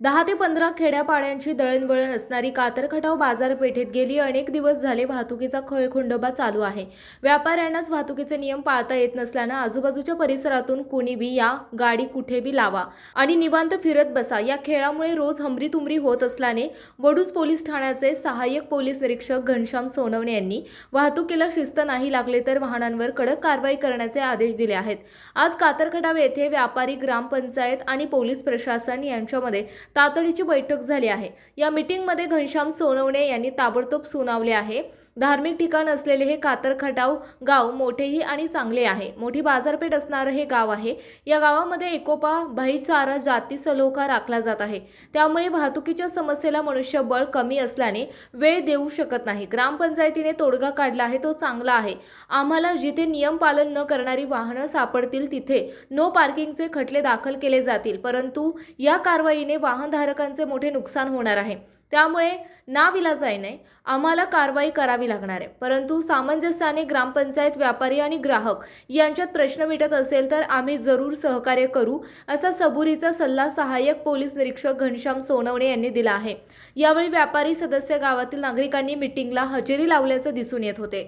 दहा ते पंधरा खेड्यापाड्यांची दळणवळण असणारी कातरखटाव बाजारपेठेत गेली. अनेक दिवस झाले वाहतुकीचा खळखुंडोबा चालू आहे. व्यापाऱ्यांनाच वाहतुकीचे नियम पाळता येत नसल्यानं आजूबाजूच्या परिसरातून कुणी बी या गाडी कुठे बी लावा आणि निवांत फिरत बसा या खेळामुळे रोज हमरी तुमरी होत असल्याने वडूज पोलीस ठाण्याचे सहाय्यक पोलीस निरीक्षक घनश्याम सोनवणे यांनी वाहतुकीला शिस्त नाही लागले तर वाहनांवर कडक कारवाई करण्याचे आदेश दिले आहेत. आज कातरखटाव येथे व्यापारी ग्रामपंचायत आणि पोलीस प्रशासन यांच्यामध्ये तातडीची बैठक झाली आहे. या मीटिंगमध्ये घनश्याम सोनवणे यांनी ताबडतोब सुनावले आहे. धार्मिक ठिकाण असलेले हे कातरखटाव गाव मोठेही आणि चांगले आहे. मोठी बाजारपेठ असणारं हे गाव आहे. या गावामध्ये एकोपा भाईचारा जाती सलोखा राखला जात आहे. त्यामुळे वाहतुकीच्या समस्येला मनुष्यबळ कमी असल्याने वेळ देऊ शकत नाही. ग्रामपंचायतीने तोडगा काढला आहे तो चांगला आहे. आम्हाला जिथे नियम पालन न करणारी वाहनं सापडतील तिथे नो पार्किंगचे खटले दाखल केले जातील. परंतु या कारवाईने वाहनधारकांचे मोठे नुकसान होणार आहे. त्यामुळे नाविलाजाईने आम्हाला कारवाई करावी लागणार आहे. परंतु सामंजस्याने ग्रामपंचायत व्यापारी आणि ग्राहक यांच्यात प्रश्न मिटत असेल तर आम्ही जरूर सहकार्य करू असा सबुरीचा सल्ला सहाय्यक पोलीस निरीक्षक घनश्याम सोनवणे यांनी दिला आहे. यावेळी व्यापारी सदस्य गावातील नागरिकांनी मिटिंगला हजेरी लावल्याचं दिसून येत होते.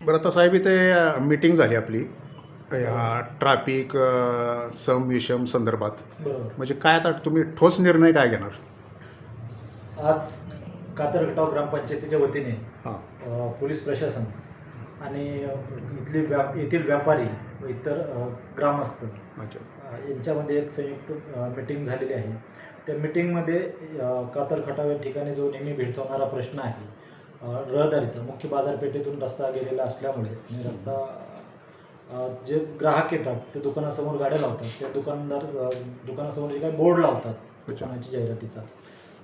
बरं साहेब इथे मीटिंग झाली आपली. ट्रॅफिक सम विषम संदर्भात. बरोबर. म्हणजे काय आता तुम्ही ठोस निर्णय काय घेणार? आज कातरगटाव ग्रामपंचायतीच्या वतीने हां. पोलीस प्रशासन आणि इथली व्या येथील व्यापारी व इतर ग्रामस्थ यांच्यामध्ये एक संयुक्त मीटिंग झालेली आहे. त्या मीटिंगमध्ये कातरखटाव या ठिकाणी जो नेहमी भेडसावणारा प्रश्न आहे रहदारीचा मुख्य बाजारपेठेतून रस्ता गेलेला असल्यामुळे आणि रस्ता जे ग्राहक येतात ते दुकानासमोर गाड्या लावतात त्या दुकानदार दुकानासमोर जे काही बोर्ड लावतात दुकानाची जाहिरातीचा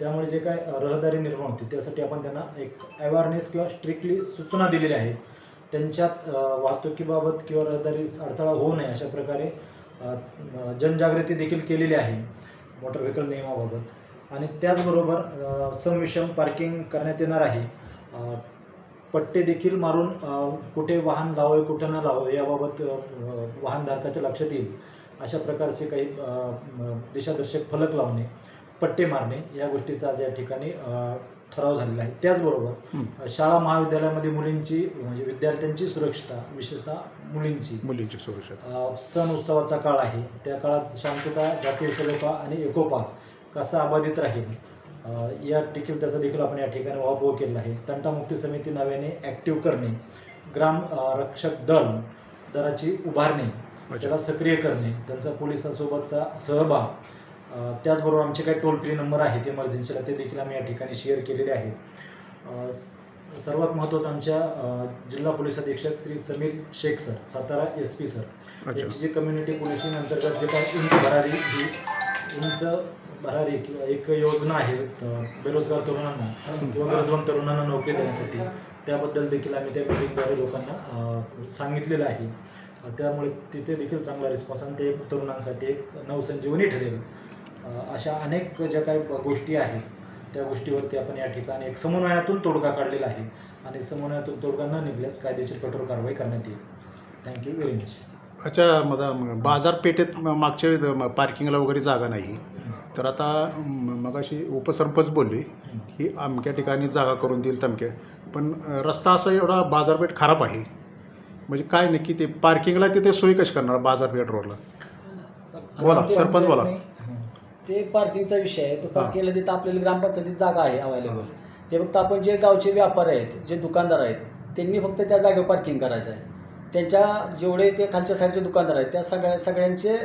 त्यामुळे जे काय रहदारी निर्माण होते त्यासाठी आपण त्यांना एक अवेअरनेस किंवा स्ट्रिक्टली सूचना दिलेल्या आहेत. त्यांच्यात वाहतुकीबाबत किंवा रहदारी अडथळा होऊ नये अशा प्रकारे जनजागृती देखील केलेली आहे मोटर व्हेकल नियमाबाबत. आणि त्याचबरोबर संविषम पार्किंग करण्यात येणार आहे. पट्टे देखील मारून कुठे वाहन लावावे कुठे न लावावे याबाबत वाहनधारकाच्या लक्षात येईल. अशा प्रकारचे काही दिशादर्शक फलक लावणे. पट्टे मारणे या गोष्टीचा आज या ठिकाणी ठराव झालेला आहे. त्याचबरोबर शाळा महाविद्यालयामध्ये मुलींची म्हणजे विद्यार्थ्यांची सुरक्षता विशेषतः मुलींची. मुलींची सुरक्षा सण उत्सवाचा काळ आहे. त्या काळात शांतता जातीय सलोखा आणि एकोपा कसा अबाधित राहील या देखील त्याचा देखील आपण या ठिकाणी उहापोह केलेला आहे. तंटामुक्ती समिती नव्याने ॲक्टिव्ह करणे ग्राम रक्षक दल दराची उभारणी त्याला सक्रिय करणे त्यांचा पोलिसांसोबतचा सहभाग त्याचबरोबर आमचे काही टोल फ्री नंबर आहेत इमर्जन्सीला ते देखील आम्ही या ठिकाणी शेअर केलेले आहेत. सर्वात महत्त्वाचं आमच्या जिल्हा पोलीस अधीक्षक Shri Sameer Shaikh sir Satara S P sir. यांची जी कम्युनिटी पोलिसिंग अंतर्गत जे काही उंच भरारी ही उंच भरारी किंवा एक योजना आहे बेरोजगार तरुणांना किंवा गरजवंत तरुणांना नोकरी देण्यासाठी त्याबद्दल देखील आम्ही त्या मिटिंगद्वारे लोकांना सांगितलेलं आहे. त्यामुळे तिथे देखील चांगला रिस्पॉन्स आणि ते तरुणांसाठी एक नवसंजीवनी ठरेल. अशा अनेक ज्या काही गोष्टी आहेत त्या गोष्टीवरती आपण या ठिकाणी एक समन्वयातून तोडगा काढलेला आहे आणि समन्वयातून तोडगा न निघल्यास कायदेशीर कठोर कारवाई करण्यात येईल. थँक्यू व्हेरी मच अच्छा मग म- बाजारपेठेत मागच्या वेळी पार्किंगला वगैरे जागा नाही. तर आता मगाशी उपसरपंच बोलले की अमक्या ठिकाणी जागा करून देईल तमक्या पण रस्ता असा एवढा बाजारपेठ खराब आहे. म्हणजे काय नक्की ते पार्किंगला तिथे सोयी कशी करणार बाजारपेठ रोडला? बोला सरपंच बोला. ते पार्किंगचा विषय आहे. तो पार्किंगला तिथं आपल्याला ग्रामपंचायतीत जागा आहे अवेलेबल ते फक्त आपण जे गावचे व्यापारी आहेत जे दुकानदार आहेत त्यांनी फक्त त्या जागेवर पार्किंग करायचं आहे. त्यांच्या जेवढे ते खालच्या साईडचे दुकानदार आहेत त्या सगळ्या सगळ्यांचे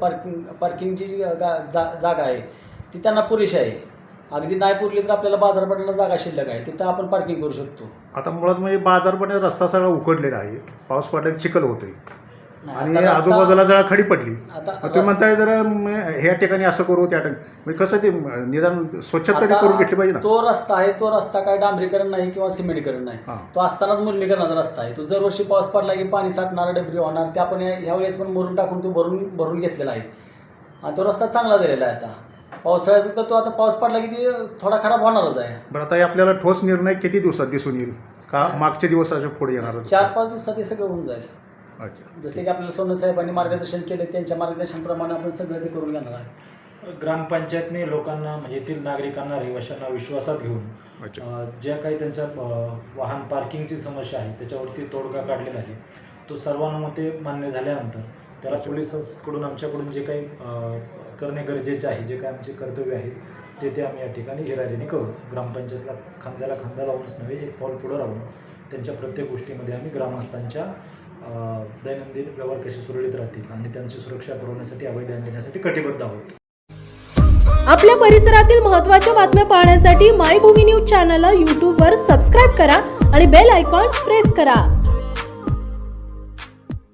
पार्किंग पार्किंगची जी गा- जा जागा आहे ती त्यांना पुरेशी आहे. अगदी नाही पुरली तर आपल्याला बाजारपेठेला जागा शिल्लक आहे तिथं आपण पार्किंग करू शकतो. आता मुळात म्हणजे बाजारपेठ रस्ता सगळा उकडलेला आहे. पाऊस पडल्याने चिखल होतोय. आणि आजूबाजूला जरा खडी पडली. तुम्ही म्हणताय जरा ह्या ठिकाणी असं करू त्या ठिकाणी. म्हणजे कसं ते निदान स्वच्छता तरी करून घेतली पाहिजे ना. तो रस्ता आहे तो रस्ता काय डांबरीकरण नाही किंवा सिमेंटीकरण नाही. तो असतानाच मुरमीकरणाचा रस्ता आहे. तो जर वर्षी पाऊस पडला की पाणी साठणार डबरी होणार ते आपण ह्या वेळेस पण मुरून टाकून तो भरून भरून घेतलेला आहे. आणि तो रस्ता चांगला झालेला आहे आता. पावसाळ्यात फक्त तो आता पाऊस पडला की ती थोडा खराब होणारच आहे. बरं आता आपल्याला ठोस निर्णय किती दिवसात दिसून येईल? का मागच्या दिवसाच्या पुढे येणार चार पाच दिवसात हे सगळं होऊन जाईल. अच्छा. जसे की आपल्याला सोनं साहेबांनी मार्गदर्शन केले त्यांच्या मार्गदर्शनाप्रमाणे आपण सगळं ते करून घेणार आहे. ग्रामपंचायतने लोकांना म्हणजे येथील नागरिकांना रहिवाशांना विश्वासात घेऊन अच्छा. अ, ज्या काही त्यांच्या अ, वाहन पार्किंगची समस्या आहे त्याच्यावरती तोडगा काढलेला आहे तो सर्वानुमते मान्य झाल्यानंतर त्याला पोलिसांकडून आमच्याकडून जे काही अ, करणे गरजेचे आहे जे काही आमचे कर्तव्य आहेत ते ते आम्ही या ठिकाणी हिरारीने करू. ग्रामपंचायतला खांद्याला खांदा लावूनच नव्हे एक पाऊल पुढं राहून त्यांच्या प्रत्येक गोष्टीमध्ये आम्ही ग्रामस्थांच्या दैनंदिन व्यवहार कसे सुरळीत राहतील आणि त्यांची सुरक्षा पुरवण्यासाठी अवैध देण्यासाठी कटिबद्ध आहोत. आपल्या परिसरातील महत्त्वाच्या बातम्या पाहण्यासाठी मायभूमी न्यूज चॅनलला यूट्यूबवर सबस्क्राईब करा आणि बेल आयकॉन प्रेस करा.